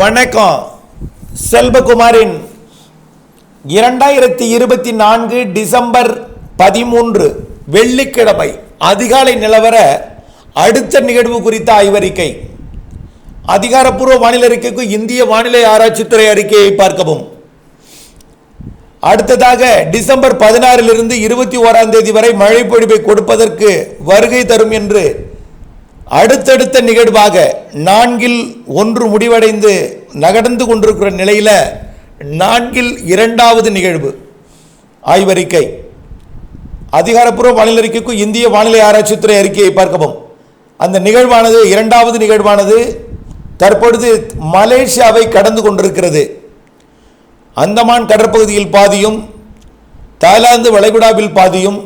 வணக்கம். செல்வகுமாரின் இரண்டாயிரத்தி இருபத்தி நான்கு டிசம்பர் பதிமூன்று வெள்ளிக்கிழமை அதிகாலை நிலவர அடுத்த நிகழ்வு குறித்த ஆய்வறிக்கை. அதிகாரப்பூர்வ வானிலை அறிக்கைக்கு இந்திய வானிலை ஆராய்ச்சித்துறை அறிக்கையை பார்க்கவும். அடுத்ததாக டிசம்பர் பதினாறிலிருந்து இருபத்தி ஓராம் தேதி வரை மழை பொழிவை கொடுப்பதற்கு வருகை தரும் என்று அடுத்தடுத்த நிகழ்வாக நான்கில் ஒன்று முடிவடைந்து நகர்ந்து கொண்டிருக்கிற நிலையில் நான்கில் இரண்டாவது நிகழ்வு ஆய்வறிக்கை. அதிகாரப்பூர்வ வானிலை அறிக்கைக்கும் இந்திய வானிலை ஆராய்ச்சித்துறை அறிக்கையை பார்க்கவும். அந்த நிகழ்வானது இரண்டாவது நிகழ்வானது தற்பொழுது மலேசியாவை கடந்து கொண்டிருக்கிறது. அந்தமான் கடற்பகுதியில் பாதியும் தாய்லாந்து வளைகுடாவில் பாதியும்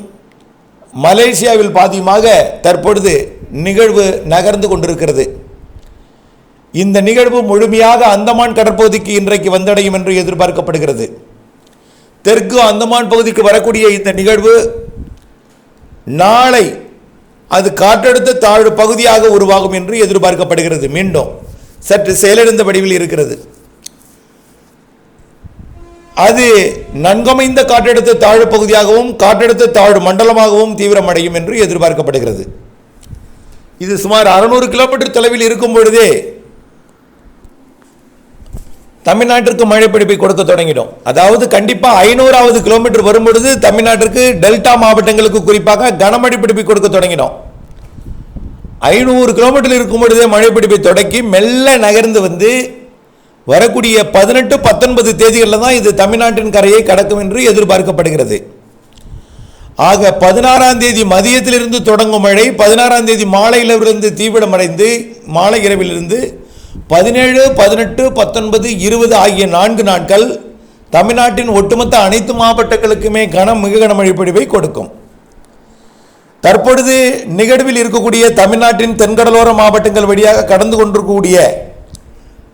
மலேசியாவில் பாதியுமாக தற்பொழுது நிகழ்வு நகர்ந்து கொண்டிருக்கிறது. இந்த நிகழ்வு முழுமையாக அந்தமான் கடற்பகுதிக்கு இன்றைக்கு வந்தடையும் என்று எதிர்பார்க்கப்படுகிறது. தெற்கு அந்தமான் பகுதிக்கு வரக்கூடிய இந்த நிகழ்வு நாளை அது காற்றழுத்த தாழ்வு பகுதியாக உருவாகும் என்று எதிர்பார்க்கப்படுகிறது மீண்டும். சற்று செயலிழந்த வடிவில் இருக்கிறது. அது நன்கமைந்த காற்றழுத்த தாழ்வு பகுதியாகவும் காற்றழுத்த தாழ்வு மண்டலமாகவும் தீவிரமடையும் என்று எதிர்பார்க்கப்படுகிறது. இது சுமார் அறுநூறு கிலோமீட்டர் தொலைவில் இருக்கும் பொழுதே தமிழ்நாட்டிற்கு மழை பிடிப்பை கொடுக்க தொடங்கிடும் அதாவது கண்டிப்பாக ஐநூறாவது கிலோமீட்டர் வரும் பொழுது தமிழ்நாட்டிற்கு டெல்டா மாவட்டங்களுக்கு குறிப்பாக கனமழை பிடிப்பை கொடுக்க தொடங்கிடும் ஐநூறு கிலோமீட்டர் இருக்கும் பொழுதே மழை பிடிப்பை தொடக்கி மெல்ல நகர்ந்து வந்து வரக்கூடிய பதினெட்டு பத்தொன்பது தேதிகளில் தான் இது தமிழ்நாட்டின் கரையை கடக்கும் என்று எதிர்பார்க்கப்படுகிறது. ஆக பதினாறாம் தேதி மதியத்திலிருந்து தொடங்கும் மழை பதினாறாம் தேதி மாலையிலிருந்து தீவிரமடைந்து மாலை இரவிலிருந்து பதினேழு பதினெட்டு பத்தொன்பது இருபது ஆகிய நான்கு நாட்கள் தமிழ்நாட்டின் ஒட்டுமொத்த அனைத்து மாவட்டங்களுக்குமே கனம் மிக கனமழை பொழிவை கொடுக்கும். தற்பொழுது நிகழ்வில் இருக்கக்கூடிய தமிழ்நாட்டின் தென்கடலோர மாவட்டங்கள் வழியாக கடந்து கொண்டிருக்கக்கூடிய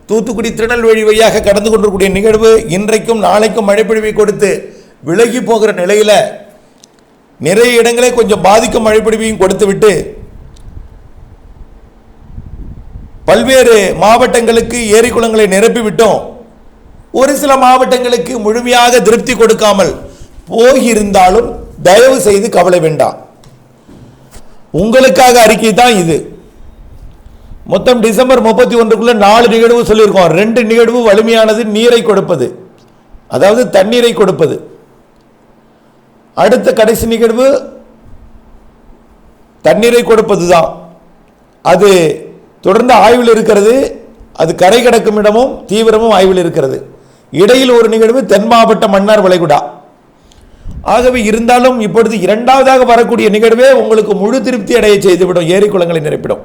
தூத்துக்குடி திருநெல்வேலி வழியாக கடந்து கொண்டிருக்கக்கூடிய நிகழ்வு இன்றைக்கும் நாளைக்கும் மழைப்பொழிவை கொடுத்து விலகி போகிற நிலையில் நிறைய இடங்களே கொஞ்சம் பாதிக்கும் மழைப்பொழிவையும் கொடுத்துவிட்டு பல்வேறு மாவட்டங்களுக்கு ஏரி குளங்களை நிரப்பிவிட்டோம். ஒரு சில மாவட்டங்களுக்கு முழுமையாக திருப்தி கொடுக்காமல் போகியிருந்தாலும் தயவு செய்து கவலை வேண்டாம். உங்களுக்காக அறிக்கை தான் இது. மொத்தம் டிசம்பர் முப்பத்தி ஒன்றுக்குள்ள நாலு நிகழ்வு சொல்லியிருக்கோம். ரெண்டு நிகழ்வு வலிமையானது நீரை கொடுப்பது. அதாவது தண்ணீரை கொடுப்பது. அடுத்த கடைசி நிகழ்வு தண்ணீரை கொடுப்பது தான் அது தொடர்ந்து ஆய்வில் இருக்கிறது அது கரை கடக்கும் இடமும் தீவிரமும் ஆய்வில் இருக்கிறது. இடையில் ஒரு நிகழ்வு தென் மாவட்ட மன்னார் வளைகுடா. ஆகவே இருந்தாலும் இப்பொழுது இரண்டாவதாக வரக்கூடிய நிகழ்வே உங்களுக்கு முழு திருப்தி அடைய செய்துவிடும் ஏரி குளங்களை நிரப்பிடும்.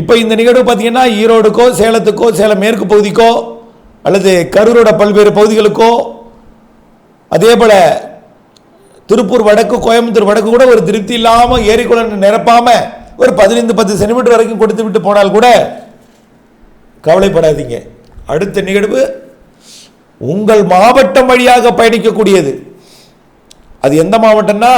இப்போ இந்த நிகழ்வு பார்த்தீங்கன்னா ஈரோடுக்கோ சேலத்துக்கோ சேலம் மேற்கு பகுதிக்கோ அல்லது கரூரோட பல்வேறு பகுதிகளுக்கோ அதே போல் திருப்பூர் வடக்கு கோயம்புத்தூர் வடக்கு கூட ஒரு திருப்தி இல்லாமல் ஏரிக்குளம் நிரப்பாமல் ஒரு பதினைந்து பத்து சென்டிமீட்டர் வரைக்கும் கொடுத்து விட்டு போனால் கூட கவலைப்படாதீங்க. அடுத்த நிகழ்வு உங்கள் மாவட்டம் வழியாக பயணிக்கக்கூடியது. அது எந்த மாவட்டம்னா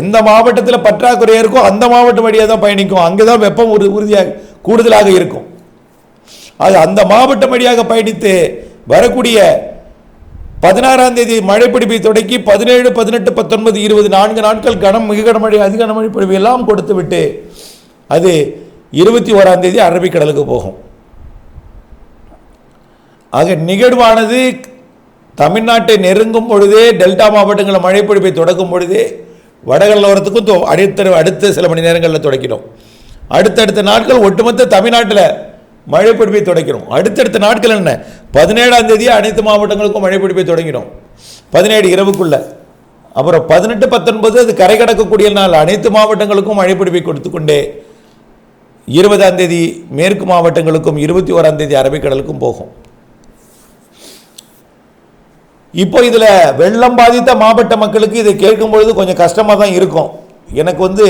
எந்த மாவட்டத்தில் பற்றாக்குறை இருக்கோ அந்த மாவட்டம் வழியாக தான் பயணிக்கும். அங்கே தான் வெப்பம் ஒரு உறுதியாக கூடுதலாக இருக்கும். அது அந்த மாவட்டம் வழியாக பயணித்து வரக்கூடிய பதினாறாம் தேதி மழைப்பிடிப்பை தொடக்கி பதினேழு பதினெட்டு பத்தொன்பது இருபது நான்கு நாட்கள் கனம் மிக கனமழை அதிக கனமழை பொழிவு எல்லாம் கொடுத்து விட்டு அது இருபத்தி ஓராம் தேதி அரபிக்கடலுக்கு போகும். ஆக நிகழ்வானது தமிழ்நாட்டை நெருங்கும் பொழுதே டெல்டா மாவட்டங்களில் மழைப்பிடிப்பை தொடக்கும் பொழுதே வடகடலோரத்துக்கும் அடுத்த அடுத்த சில மணி நேரங்களில் தொடக்கிடும். அடுத்தடுத்த நாட்கள் ஒட்டுமொத்த தமிழ்நாட்டில் மழைப்பிடிப்பை தொடக்கிறோம். அடுத்தடுத்த நாட்கள் என்ன? பதினேழாம் தேதி அனைத்து மாவட்டங்களுக்கும் மழைப்பிடிப்பை தொடங்கிடும் பதினேழு இரவுக்குள்ள. அப்புறம் பதினெட்டு பத்தொன்பது அது கரை கடக்கக்கூடிய நாள். அனைத்து மாவட்டங்களுக்கும் மழைப்பிடிப்பை கொடுத்து கொண்டே இருபதாம் தேதி மேற்கு மாவட்டங்களுக்கும் இருபத்தி ஓராம் தேதி அரபிக்கடலுக்கும் போகும். இப்போ இதில் வெள்ளம் பாதித்த மாவட்ட மக்களுக்கு இதை கேட்கும் பொழுது கொஞ்சம் கஷ்டமாக தான் இருக்கும். எனக்கு வந்து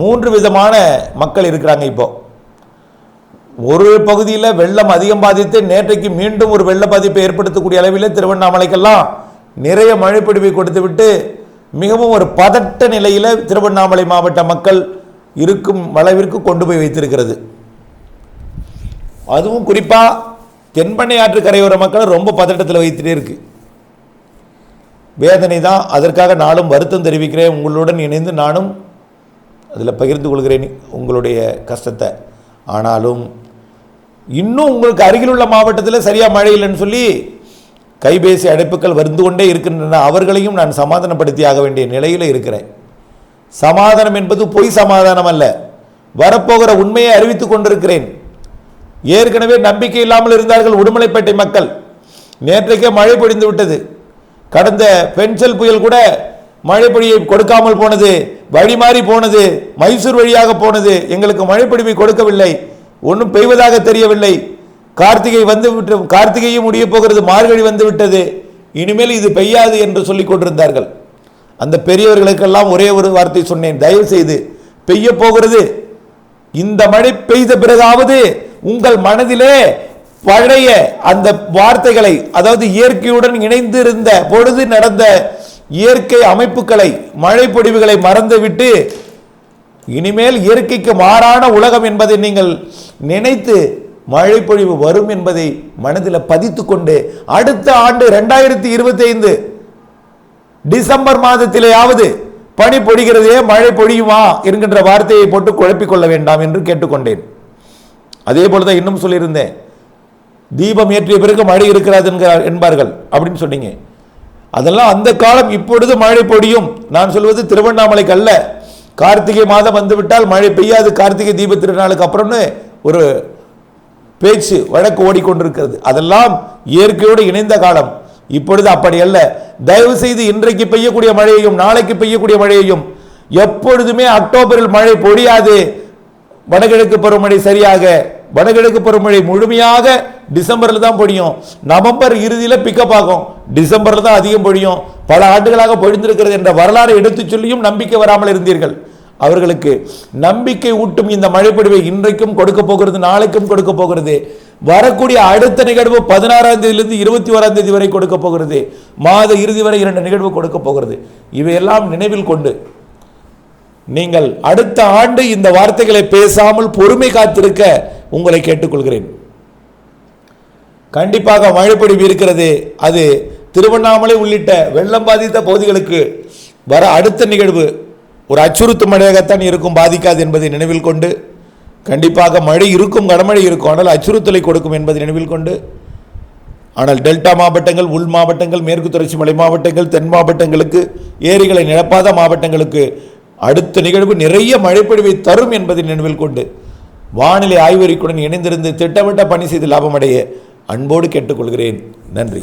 மூன்று விதமான மக்கள் இருக்கிறாங்க இப்போது ஒரு பகுதியில் வெள்ளம் அதிகம் பாதித்து நேற்றைக்கு மீண்டும் ஒரு வெள்ள பாதிப்பை ஏற்படுத்தக்கூடிய அளவில் திருவண்ணாமலைக்கெல்லாம் நிறைய மழைப்பிடிவை கொடுத்துவிட்டு மிகவும் ஒரு பதட்ட நிலையில் திருவண்ணாமலை மாவட்ட மக்கள் இருக்கும் அளவிற்கு கொண்டு போய் வைத்திருக்கிறது. அதுவும் குறிப்பாக தென்பண்ணை ஆற்று கரையோர மக்களை ரொம்ப பதட்டத்தில் வைத்துட்டே இருக்கு. வேதனை தான். அதற்காக நானும் வருத்தம் தெரிவிக்கிறேன். உங்களுடன் இணைந்து நானும் அதில் பகிர்ந்து கொள்கிறேன் உங்களுடைய கஷ்டத்தை. ஆனாலும் இன்னும் உங்களுக்கு அருகில் உள்ள மாவட்டத்தில் சரியாக மழை இல்லைன்னு சொல்லி கைபேசி அழைப்புகள் வந்து கொண்டே இருக்கின்றன. அவர்களையும் நான் சமாதானப்படுத்தி ஆக வேண்டிய நிலையில் இருக்கிறேன். சமாதானம் என்பது பொய் சமாதானம் அல்ல. வரப்போகிற உண்மையை அறிவித்துக் கொண்டிருக்கிறேன். ஏற்கனவே நம்பிக்கை இல்லாமல் இருந்தார்கள் உடுமலைப்பேட்டை மக்கள். நேற்றைக்கே மழை பொழிந்து விட்டது. கடந்த பென்சல் புயல் கூட மழை பொழியை கொடுக்காமல் போனது வழி மாறி போனது மைசூர் வழியாக போனது. எங்களுக்கு மழை பொழிவை கொடுக்கவில்லை. ஒன்றும் பெய்வதாக தெரியவில்லை. கார்த்திகை வந்து விட்டு கார்த்திகையும் முடிய போகிறது மார்கழி வந்து விட்டது இனிமேல் இது பெய்யாது என்று சொல்லிக் கொண்டிருந்தார்கள். அந்த பெரியவர்களுக்கெல்லாம் ஒரே ஒரு வார்த்தை சொன்னேன். தயவு செய்து பெய்ய போகிறது. இந்த மழை பெய்த பிறகாவது உங்கள் மனதிலே பழைய அந்த வார்த்தைகளை அதாவது இயற்கையுடன் இணைந்து இருந்த பொழுது நடந்த இயற்கை அமைப்புகளை மழை பொடிவுகளை மறந்துவிட்டு இனிமேல் இயற்கைக்கு மாறான உலகம் என்பதை நீங்கள் நினைத்து மழை பொழிவு வரும் என்பதை மனதில் பதித்து கொண்டு அடுத்த ஆண்டு ரெண்டாயிரத்தி இருபத்தி ஐந்து டிசம்பர் மாதத்திலேயாவது பனி பொழிகிறதே மழை பொழியுமா என்கின்ற வார்த்தையை போட்டு குழப்பிக் கொள்ள வேண்டாம் என்று கேட்டுக்கொண்டேன். அதே போல தான் இன்னும் சொல்லியிருந்தேன். தீபம் ஏற்றிய பிறகு மழை இருக்கிறது என்கிறார் என்பார்கள் அப்படின்னு சொன்னீங்க. அதெல்லாம் அந்த காலம் இப்பொழுது மழை பொழியும். நான் சொல்வது திருவண்ணாமலைக்கு அல்ல. கார்த்திகை மாதம் வந்துவிட்டால் மழை பெய்யாது. கார்த்திகை தீப திருநாளுக்கு அப்புறம்னு ஒரு பேச்சு வழக்கு ஓடிக்கொண்டிருக்கிறது. அதெல்லாம் இயற்கையோடு இணைந்த காலம். இப்பொழுது அப்படி அல்ல. தயவு செய்து இன்றைக்கு பெய்யக்கூடிய மழையையும் நாளைக்கு பெய்யக்கூடிய மழையையும் எப்பொழுதுமே அக்டோபரில் மழை பொழியாது. வடகிழக்கு பருவமழை சரியாக வடகிழக்கு பருவமழை முழுமையாக டிசம்பரில் தான் பொழியும். நவம்பர் இறுதியில் பிக்கப் ஆகும். டிசம்பரில் தான் அதிகம் பொழியும். பல ஆண்டுகளாக பொழிந்திருக்கிறது என்ற வரலாறு எடுத்துச் சொல்லியும் நம்பிக்கை வராமல் இருந்தீர்கள். அவர்களுக்கு நம்பிக்கை ஊட்டும் இந்த மழைப்பொழிவை இன்றைக்கும் கொடுக்க போகிறது நாளைக்கும் கொடுக்க போகிறது. வரக்கூடிய அடுத்த நிகழ்வு பதினாறாம் தேதியிலிருந்து இருபத்தி ஓராம் தேதி வரை கொடுக்க போகிறது. மாத இறுதி வரை இரண்டு நிகழ்வு கொடுக்க போகிறது. இவையெல்லாம் நினைவில் கொண்டு நீங்கள் அடுத்த ஆண்டு இந்த வார்த்தைகளை பேசாமல் பொறுமை காத்திருக்க உங்களை கேட்டுக்கொள்கிறேன். கண்டிப்பாக மழைப்பொழிவு இருக்கிறது. அது திருவண்ணாமலை உள்ளிட்ட வெள்ளம் பாதித்த பகுதிகளுக்கு வர அடுத்த நிகழ்வு. ஒரு அச்சுறுத்தும் மழையாகத்தான் இருக்கும் பாதிக்காது என்பதை நினைவில் கொண்டு கண்டிப்பாக மழை இருக்கும் கனமழை இருக்கும் ஆனால் அச்சுறுத்தலை கொடுக்கும் என்பதை நினைவில் கொண்டு ஆனால் டெல்டா மாவட்டங்கள் உள் மாவட்டங்கள் மேற்கு தொடர்ச்சி மலை மாவட்டங்கள் தென் மாவட்டங்களுக்கு ஏரிகளை நிரப்பாத மாவட்டங்களுக்கு அடுத்த நிகழ்வு நிறைய மழைப்பொழிவை தரும் என்பதை நினைவில் கொண்டு வானிலை ஆய்வறிக்குடன் இணைந்திருந்து திட்டமிட்ட பணி செய்து லாபமடைய அன்போடு கேட்டுக்கொள்கிறேன். நன்றி.